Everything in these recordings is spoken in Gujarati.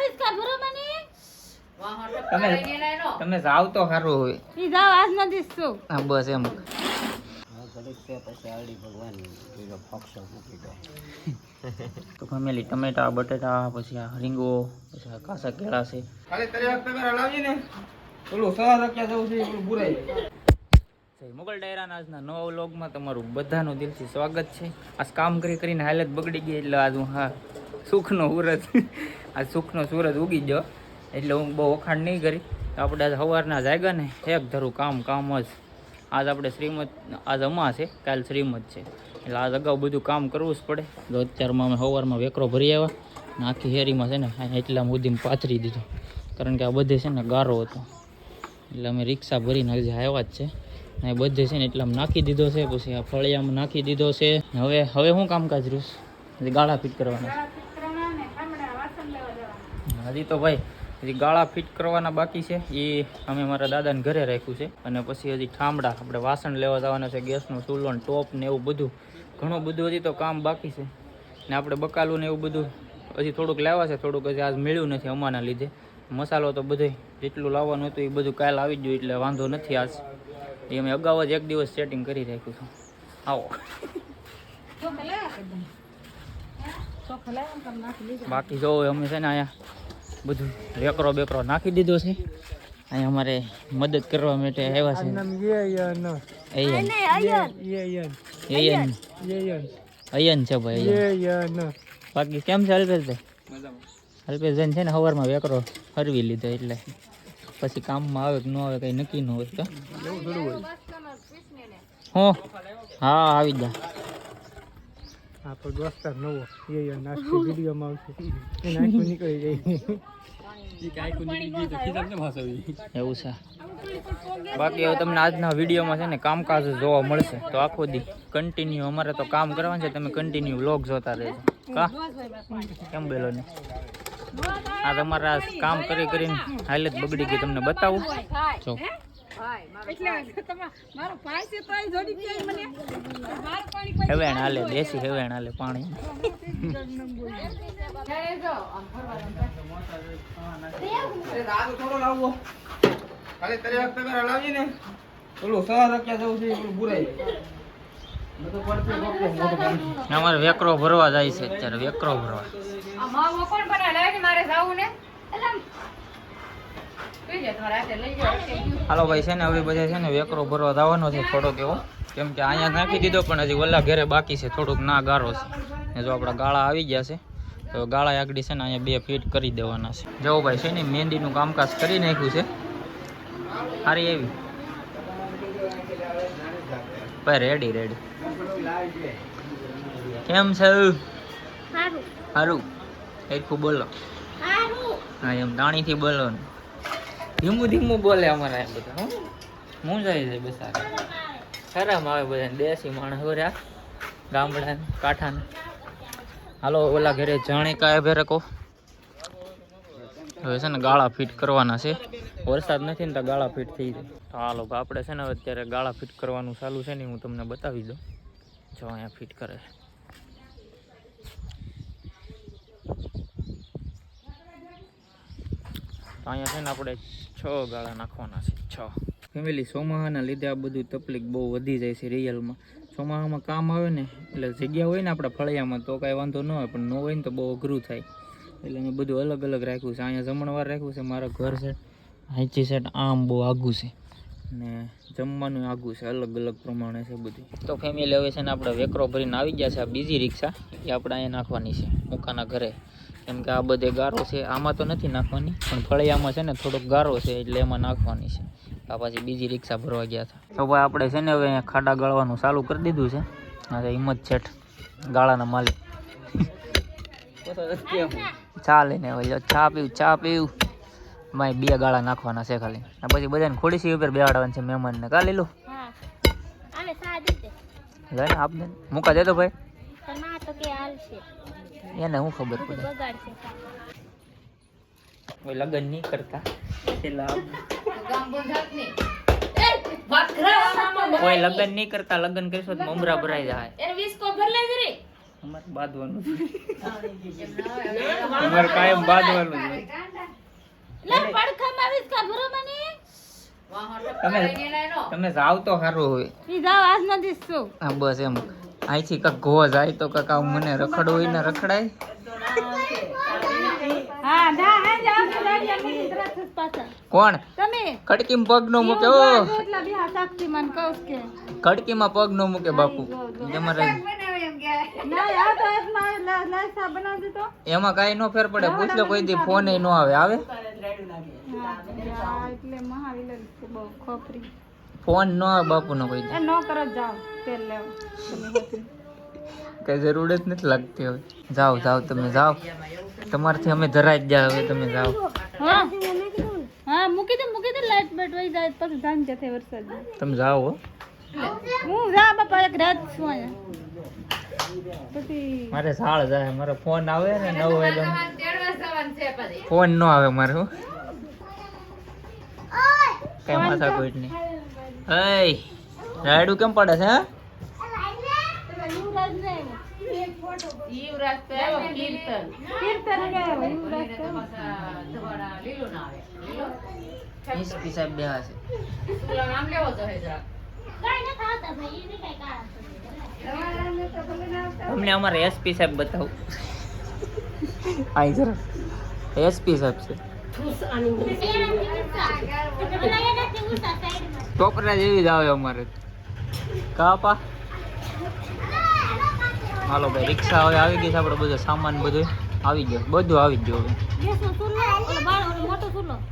જાવીસ કા ભરો મને? તમે તમે જાવ તો સારું હોય. ઈ જાવ આજ હા બસ એમ. તો ફેમિલી ટમેટા બટેટા પછી આ રીંગો પછી આ કાસા કેળા છે. ને જવું બુરાઈ. ડાયરાના આજના નવા વ્લોગમાં તમારું બધાનું દિલથી સ્વાગત છે. આજ કામ કરી કરીને હાલત બગડી ગઈ એટલે આજ હું હા સુખનો સુરજ આજ સુખનો સૂરજ ઉગી ગયો. એટલે હું બહુ વખાણ નહીં કરી. આપણે આજ સવારના જાગ્યા ને, એક ધરું કામ કામ જ. આજ આપણે શ્રીમદ, આજ અમા છે, કાલ શ્રીમદ છે. એટલે આજ અગાઉ બધું કામ કરવું જ પડે. તો અત્યારમાં અમે સવારમાં વેકરો ભરી આવ્યા ને આખી હેરીમાં છે ને એટલા મુદ્દીમાં પાથરી દીધો. કારણ કે આ બધે છે ને ગારો હતો. એટલે અમે રિક્ષા ભરીને હજી આવ્યા જ છે. ને બધે છે ને એટલે આમ નાખી દીધો છે, પછી આ ફળિયામાં નાખી દીધો છે. હવે હવે હું કામકાજ રહીશ ગાળા ફિટ કરવાના હજી તો ભાઈ હજી ગાળા ફિટ કરવાના બાકી છે. એ અમે મારા દાદાને ઘરે રાખ્યું છે. અને પછી હજી ઠામડા આપણે વાસણ લેવા જવાના છે ગેસનો ચૂલો ને ટોપ ને એવું બધું. ઘણું બધું હજી તો કામ બાકી છે. ને આપણે બકાલું ને એવું બધું હજી થોડુંક લાવ્યા છે થોડુંક હજી આજ મેળ્યું નથી અમાના લીધે. મસાલો તો બધું જેટલું લાવવાનું હતું એ બધું કાલ આવી જ ગયું એટલે વાંધો નથી આજ. એ અમે અગાઉ જ એક દિવસ સેટિંગ કરી રાખ્યું છું આવો. બાકી જો અમે છે ને અહીંયા બધું વેકરો બેકરો નાખી દીધો છે. અહીંયા અમારે મદદ કરવા માટે આવ્યા છે. અયન છે ભાઈ બાકી કેમ છે અલ્પેશભાઈ અલ્પેશભાઈ છે ને સવારમાં વેકરો ફરવી લીધો એટલે. પછી કામમાં આવે કે ન આવે કંઈ નક્કી ન હોય તો. હા આવી જા. આપણો દોસ્તાર નવો. એ નાસ્તો વિડીયોમાં આવશે. એ નાખ્યું નીકળી જાય એવું છે. બાકી હવે તમને આજના વિડીયોમાં છે ને કામકાજ જોવા મળશે. તો આખો દી કન્ટિન્યુ અમારે તો કામ કરવાનું છે તમે કન્ટિન્યુ વ્લોગ જોતા રહેજો. કા? કેમ બેલો ને? આ તમારા આ કામ કરી કરીને હાલત બગડી ગઈ. તમને બતાવું. જો. હેવેણ હાલે દેશી હેવેણ હાલે પાણી. અમારે વેકરો ભરવા જાય છે અત્યારે વેકરો ભરવા. હાલો ભાઈ છે ને હવે બધા છે ને વેકરો ભરવા જવાનો છે થોડોક એવો. કેમ કે અહીંયા નાખી દીધો પણ હજી ઓલા ઘરે બાકી છે થોડુંક ના ગારો છે. ને જો આપણા ગાળા આવી ગયા છે તો ગાળા આગળ છે ને અહીંયા બે ફીટ કરી દેવાના છે. જવો ભાઈ છે ને મહેંદીનું કામકાજ કરી નાખ્યું છે. સારી એવી. ભાઈ રેડી રેડી કેમ છે? સારું સારું એટલું બોલો. હા એમ દાણીથી બોલો ને. ધીમું ધીમું બોલે અમારા એમ બધા, હો. મૂંઝાઈ જાય બસારા શરમ આવે બધા દેશી માણસ, હો રહ્યા. ગામડા કાંઠાને. હાલો, ઓલા ઘરે જાણે કાય ભેરે કહો હવે છે ને ગાળા ફિટ કરવાના છે. વરસાદ નથી ને તો ગાળા ફિટ થઈ જાય. હાલો આપણે છે ને અત્યારે ગાળા ફિટ કરવાનું ચાલુ છે ને હું તમને બતાવી દઉં. જો અહીંયા ફિટ કરે તો અહીંયા છે ને આપણે છ ગાળા નાખવાના છે, છ. ફેમિલી, ચોમાહાના લીધે આ બધું તકલીફ બહુ વધી જાય છે રિયલમાં. ચોમાહામાં કામ આવે ને, એટલે જગ્યા હોય ને આપણા ફળિયામાં, તો કાંઈ વાંધો ન હોય પણ ન હોય ને તો બહુ અઘરું થાય. એટલે મેં બધું અલગ અલગ રાખ્યું છે. અહીંયા જમણવાર રાખ્યું છે, મારા ઘર છે હાઈચી સેટ આમ બહુ આઘું છે. ને જમવાનું આઘું છે, અલગ અલગ પ્રમાણે છે બધું. તો ફેમિલી, હવે છે ને આપણે વેકરો ભરીને આવી ગયા છે આ બીજી રિક્ષા, એ આપણે અહીંયા નાખવાની છે, મુકાના ઘરે. કેમ કે આ બધે ગારો છે. આમાં તો નથી નાખવાની પણ ફળિયામાં છે ને થોડોક ગારો છે એટલે એમાં નાખવાની છે. આ પાછી બીજી રિક્ષા ભરવા ગયા હતા. તો ભાઈ આપણે છે ને હવે અહીંયા ખાડા ગાળવાનું ચાલુ કરી દીધું છે. આ હિંમત છેઠ ગાળાના માલિક. ચા લઈને હવે ચા પીવું ચા પીવું. માય બે ગાળા નાખવાના છે ખાલી. પછી બધાને ખોડીસી ઉપર બેહાડવાનું છે મહેમાનને. કા લીલું? લઈને આપને. મૂકા દેતો ભાઈ. તો કે હાલ છે એને હું ખબર પડે. લગન નહીં કરતા. કોઈ લગન નહીં કરતા લગન કરશો તો મમરા ભરાઈ જાય. એને વિસ્કો ભરલે રે અમાર બાંધવાનું અમાર કાયમ બાંધવાનું લે પડખામાં વિસ્કો ભરો મને તમે તમે જાવ તો સારું હોય જાવ આજ નથી શું. હા બસ એમ. અહીંથી કાક ગોવા જાય તો કાક આવું મને રખડવું હોય ને રખડાય. કોણ? ખડકીમાં પગ નો મૂકે ઓ. ખડકીમાં પગ નો મૂકે બાપુ. તમારે એમાં કાંઈ નો ફેર પડે. પૂછ લો કોઈ દી ફોન નો આવે. આવે? એટલે મહાવીર બહુ ખોપરી ફોન નો બાપુનો બાપુ નો કોઈ દી નો કરો જાવ તેલ લેવો. કઈ જરૂર જ નથી લાગતી હવે. જાઓ જાઓ તમે જાઓ. તમારથી અમે ધરાઈ ગયા હવે તમે જાઓ. હા. હા મૂકી દે મૂકી દે લાઈટ બેટ વહી જાય પછી ધાન જતે વરસાદ તમે જાઓ હો. હું જા બાપા એક રાત છું અહીંયા. મારે સાળ જાય મારો ફોન આવે ને નવો એટલે ફોન નો આવે મારો. કઈ માથા કોઈ નહીં એય રાયડું કેમ પડે છે હા? યુવરાજ ને આવ્યો. કીર્તન. ગાયો, યુવરાજ તો એસપી સાહેબ બે છે તમને અમારે એસપી સાહેબ બતાવું. આઈ જરા. એસપી સાહેબ છે. ટોપરા જેવી જ આવે અમારે. કાપા હાલો ભાઈ, રિક્ષા હવે આવી ગઈ છે આપણે બધો સામાન બધું. આવી ગયો, બધું આવી જ હવે.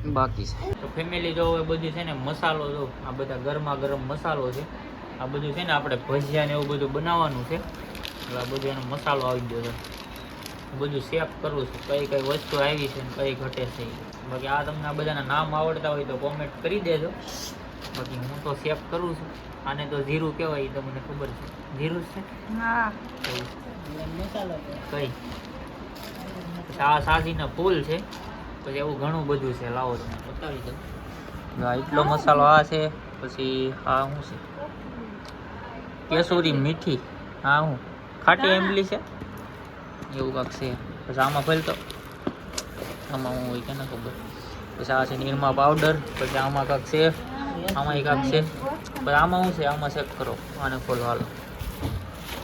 બાકી છે. તો ફેમિલી જો હવે બધું છે ને મસાલો જો, આ બધા ગરમા ગરમ મસાલો છે. આ બધું છે ને આપણે ભજીયા ને એવું બધું બનાવવાનું છે. એટલે આ બધું એનો મસાલો આવી ગયો છે. બધું સેફ કરવું છે. કઈ કઈ વસ્તુ આવી છે ને કઈ ઘટે છે બાકી આ તમને આ બધાના નામ આવડતા હોય તો કોમેન્ટ કરી દેજો. બાકી હું તો સેફ કરું છું. આને તો જીરું કહેવાય એ તો મને ખબર છે. જીરું છે? હા. કઈ? કઈ આ સાજીના ફૂલ છે. પછી એવું ઘણું બધું છે. લાવો તમે બતાવી દઉં. આ એટલો મસાલો આ છે પછી આ શું છે? કેસુરી મીઠી. હા? શું ખાટી એમલી છે? એવું કાંક છે. પછી આમાં ફેલ તો આમાં હું હોય કે ના ખબર. પછી આ છે નિરમા પાવડર. પછી આમાં કાંક છે આમાં એક કાંક છે. આમાં શું છે? આમાં ચેક કરો. આને ખોલો હાલો.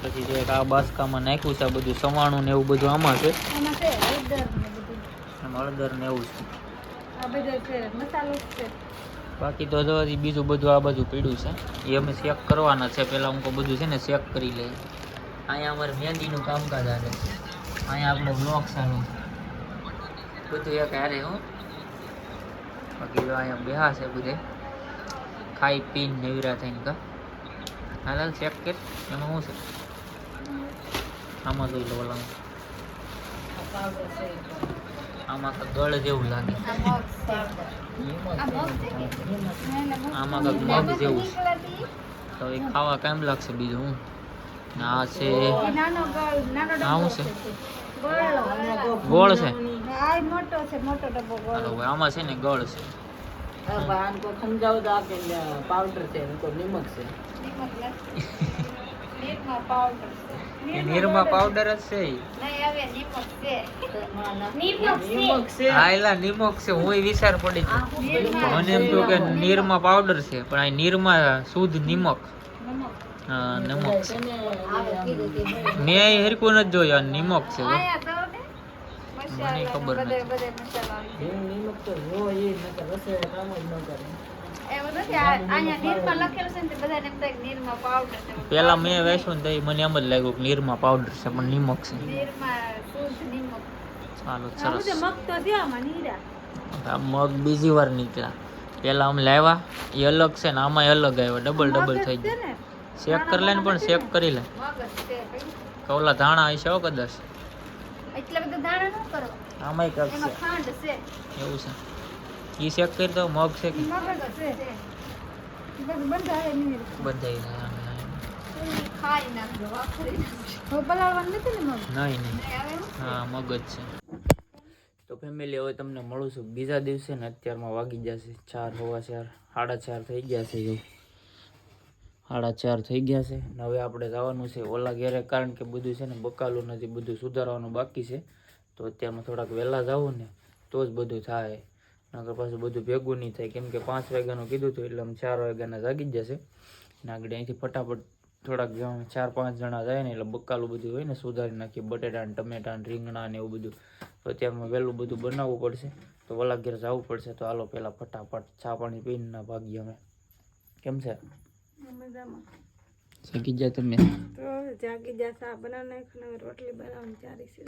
પછી જે એક આ બાસકામાં નાખ્યું છે આ બધું સવાણું ને એવું બધું આમાં છે. હળદર ને એવું છે. બાકી તો જો બીજું બધું આ બાજુ પીડ્યું છે. એ અમે ચેક કરવાના છે. પહેલાં હું બધું છે ને ચેક કરી લઈએ. અહીંયા અમારે મહેંદીનું કામકાજ આવે અહીંયા આપણો બ્લોક સારું બધું એક હારે હું. બાકી જો અહીંયા બેહા છે બધે. ખાઈ પીને નવીરા થઈને કા? હાલ ચેક કર. એમાં શું છે? આમાં જોઈ લો ઓલામાં. આમાં તો ગળ જેવું લાગે. આમાં તો મગ જેવું છે. તો એ ખાવા કેમ લાગશે બીજું હું? ના છે. ડબ્બો શું છે? ગોળ છે? આમાં છે ને ગળ છે. નિમક પાવડર છે. પાવડર જ છે નિમક છે. છે. હા નિમક છે. હું વિચાર પડી ગયો. મને એમ થયું કે નિરમા પાવડર છે પણ આ નિરમા શુદ્ધ નિમક. હા નિમક છે. મેં હરકું નથી જોયું નિમક છે મને ખબર નથી. બધે મસાલા એવું નથી આ- અહીંયા નીરમાં લખેલું છે ને તે છે પેલા મેં વેચ્યું ને મને એમ જ લાગ્યું કે નિરમા પાવડર છે પણ નિમક છે. ચાલો સરસ. મગ આમાં બીજી વાર નીકળ્યા. પેલા અમે લાવ્યા એ અલગ છે ને આમાં અલગ આવ્યો ડબલ ડબલ થઈ ગયો. ચેક કરી લે ને પણ ચેક કરી લે. કવલા ધાણા હશે હો કદાચ. એટલા બધા દાણા ન કરો. આમાંય કાંઈક એમાં ખાંડ છે. એવું છે. ઈ ચેક કરી દો મગ છે કે? મગ છે. બંધાય નહીં બધાય ધાણા. ખાઈ નાખજો વાપરી નાખજો પલાળવાનું નથી ને મગ? નહીં નહીં. નહીં આવે એવું? હા મગ જ છે. તો ફેમિલી હવે તમને મળું છું. બીજા દિવસે ને અત્યારમાં વાગી જશે. ચાર હોવા ચાર સાડા ચાર થઈ ગયા છે જો સાડા ચાર થઈ ગયા છે. ને હવે આપણે જવાનું છે ઓલા ઘેરે, કારણ કે બધું છે ને બકાલું નથી, બધું સુધારવાનું બાકી છે. તો અત્યારમાં થોડાક વહેલા જવું ને, તો જ બધું થાય. નકર પાછું બધું ભેગું નહીં થાય. કેમ કે પાંચ વાગ્યાનું કીધું હતું, એટલે અમે ચાર વાગ્યાના જાગી જ જશે. ને આગળ અહીંથી ફટાફટ થોડાક ચાર પાંચ જણા જાય ને, એટલે બકાલું બધું હોય ને, સુધારી નાખીએ. બટેટા ને ટમેટા ને રીંગણા ને એવું બધું. તો અત્યારમાં વહેલું બધું બનાવવું પડશે. તો વલા ઘેર જવું પડશે. તો હાલો પહેલાં ફટાફટ ચા પાણી પીને ભાગીએ અમે. કેમ છે? મજામાં. જાય તમે? તો જાગી જા સા બનાવ હવે રોટલી બનાવવાની ચારી છે.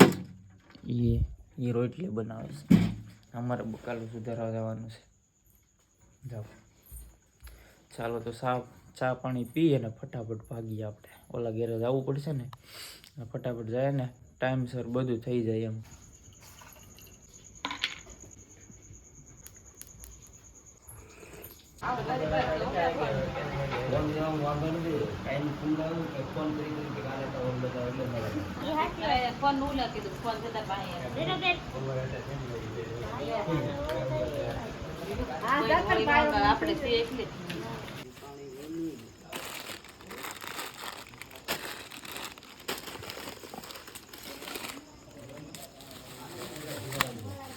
એ એ રોટલી બનાવે છે. અમારે બકાલું સુધારવા જવાનું છે. જાઓ. ચાલો તો સા ચા પાણી પી અને ફટાફટ ભાગીએ આપણે. ઓલા ઘેરે જવું પડશે ને ફટાફટ જાય ને ટાઈમસર બધું થઈ જાય એમ. ફોનનું કીધું ફોન થતા પાસે આપણે તે એટલે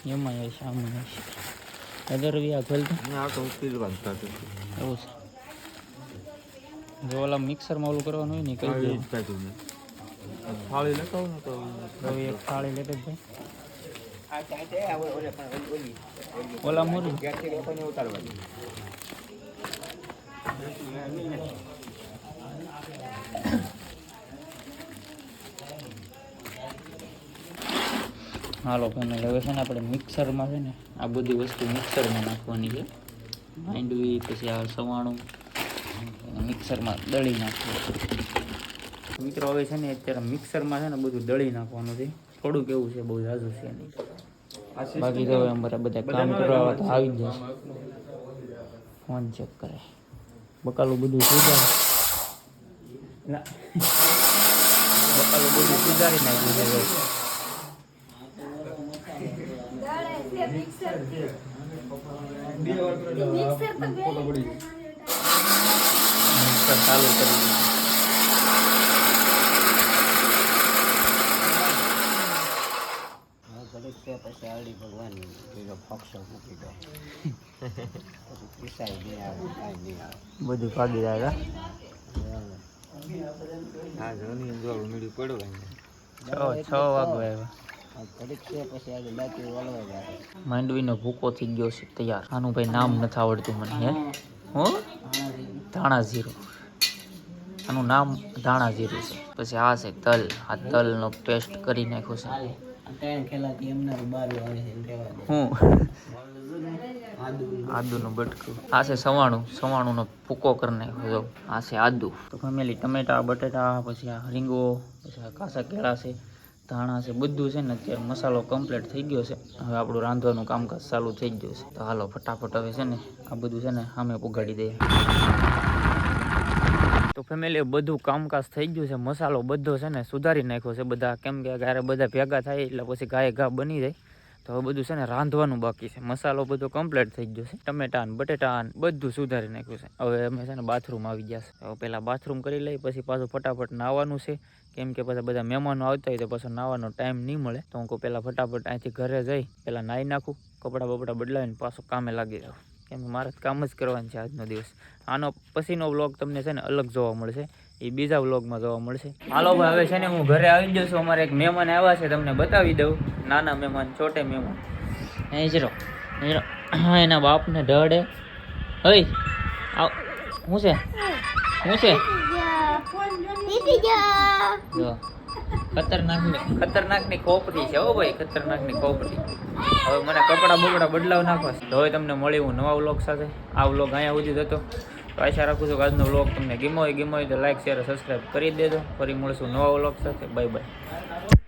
એમાં આવે છે. આમાં આવે છે હજાર રૂપિયા ખોલતો એવું છે. જો ઓલા મિક્સરમાં ઓલું કરવાનું હોય ને કઈ થાળી લખાવ ને તો હવે એક થાળી લેતો જ ભાઈ. ઓલા મોરી. હાલો ફેમિલી હવે છે ને આપણે મિક્સરમાં છે ને આ બધી વસ્તુ મિક્સરમાં નાખવાની છે. માંડવી પછી આ સવાણું. મિક્સરમાં દળી નાખવું. મિત્રો હવે છે ને અત્યારે મિક્સરમાં છે ને બધું દળી નાખવાનું છે. થોડુંક એવું છે બહુ ઝાઝું છે નહીં. બાકી તો એમ બરાબર બધા કામ કરવા તો આવી જ જશે. ફોન ચેક કરે. બકાલું બધું સુધાર ના. બકાલું બધું સુધારી નાખ્યું છે. મિક્સર ચાલુ કરી દીધું. બધું ભાગી જાય છ છ વાગવા આવ્યા. માંડવીનો ભૂકો થઈ ગયો છે તૈયાર. આનું ભાઈ નામ નથી આવડતું મને હે? હો? ધાણા જીરું આનું નામ ધાણા જીરું છે. પછી આ છે તલ. આ તલનો પેસ્ટ કરી નાખ્યો છે. હું? આદુનું. બટકું. આ છે સવાણું. સવાણુંનો ભૂકો કરી નાખ્યો જો આ છે આદુ. તો ફેમિલી ટમેટા બટેટા પછી આ રીંગો પછી આ કાસા કેળા છે ધાણા છે બધું છે ને અત્યારે મસાલો કમ્પ્લીટ થઈ ગયો છે. હવે આપણું રાંધવાનું કામકાજ ચાલુ થઈ ગયું છે. તો હાલો ફટાફટ હવે છે ને આ બધું છે ને સામે પુગાડી દઈએ. તો ફેમિલી બધું કામકાજ થઈ ગયું છે, મસાલો બધો છે ને સુધારી નાખ્યો છે બધા. કેમ કે ગારે બધા ભેગા થાય એટલે પછી ગાય ઘા બની જાય. તો હવે બધું છે ને રાંધવાનું બાકી છે. મસાલો બધો કમ્પ્લીટ થઈ ગયો છે. ટમેટા ને બટેટા ને બધું સુધારી નાખ્યું છે. હવે અમે છે ને બાથરૂમ આવી ગયા છે. હવે પહેલાં બાથરૂમ કરી લઈ પછી પાછું ફટાફટ નાહવાનું છે. કેમ કે પછી બધા મહેમાનો આવતા હોય તો પાછો નાહવાનો ટાઈમ નહીં મળે. તો હું પહેલાં ફટાફટ અહીંથી ઘરે જઈ, પહેલાં નાહી નાખું, કપડાં બપડા બદલાવીને પાછું કામે લાગી જાઉં. કેમ કે મારે કામ જ કરવાનું છે આજનો દિવસ. આનો પછીનો વ્લોગ તમને છે ને અલગ જોવા મળશે. એ બીજા વ્લોગમાં જોવા મળશે. હાલો ભાઈ હવે છે ને હું ઘરે આવી જઉં છું. અમારે એક મહેમાન આવ્યા છે તમને બતાવી દઉં. નાના મહેમાન છોટે મહેમાન. એ જરો જરો. એના બાપને ઢળે હઈ આવ શું છે? શું છે? જો ખતરનાકની ખતરનાકની કોપરી છે હો ભાઈ, ખતરનાકની કોપરી હવે મને કપડાં બપડા બદલાવ નાખો. તો હવે તમને મળી હું નવા વ્લોગ સાથે. આ વ્લોગ અહીંયા સુધી જ હતો તો આશા રાખું છું કે આજનો વ્લોગ તમને ગીમો હોય ગીમો હોય તો લાઈક, શેર, સબસ્ક્રાઈબ કરી દેજો. ફરી મળશું નવા વ્લોગ સાથે. Bye bye.